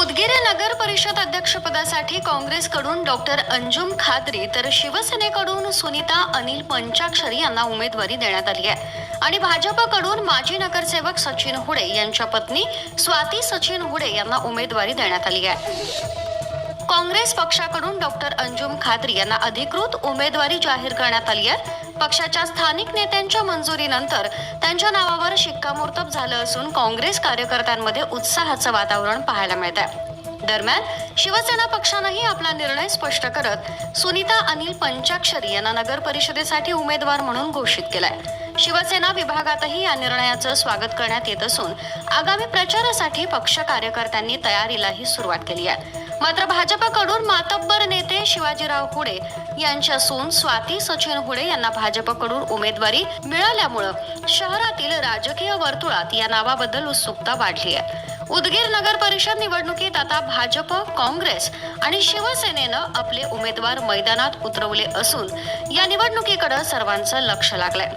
उदगीर नगर परिषद अध्यक्षपदासाठी काँग्रेसकडून डॉक्टर अंजुम खात्री तर शिवसेनेकडून सुनीता अनिल पंचाक्षरी यांना उमेदवारी देण्यात आली आहे. आणि भाजपकडून माजी नगरसेवक सचिन हुडे यांच्या पत्नी स्वाती सचिन हुडे यांना उमेदवारी देण्यात आली आहे. काँग्रेस पक्षाकडून डॉक्टर अंजुम खात्री यांना अधिकृत उमेदवारी जाहीर करण्यात आली आहे. पक्षाच्या स्थानिक नेत्यांच्या मंजुरीनंतर त्यांच्या नावावर शिक्कामोर्तब झालं असून काँग्रेस कार्यकर्त्यांमध्ये उत्साहाचं वातावरण पाहायला मिळत आहे दरम्यान शिवसेना पक्षानंही आपला निर्णय स्पष्ट करत सुनीता अनिल पंचाक्षरी यांना नगर परिषदेसाठी उमेदवार म्हणून घोषित केलाय. शिवसेना विभागातही या निर्णयाचं स्वागत करण्यात येत असून आगामी प्रचारासाठी पक्ष कार्यकर्त्यांनी तयारीलाही सुरुवात केली आहे. मात्र भाजपकडून मातब्बर नेते शिवाजीराव हुडे यांच्या सून स्वाती सचिन हुडे यांना भाजपकडून उमेदवारी मिळाल्यामुळं शहरातील राजकीय वर्तुळात या नावाबद्दल उत्सुकता वाढली आहे. उदगीर नगर परिषद निवडणुकीत आता भाजप काँग्रेस आणि शिवसेनेनं आपले उमेदवार मैदानात उतरवले असून या निवडणुकीकडे सर्वांचं लक्ष लागलंय.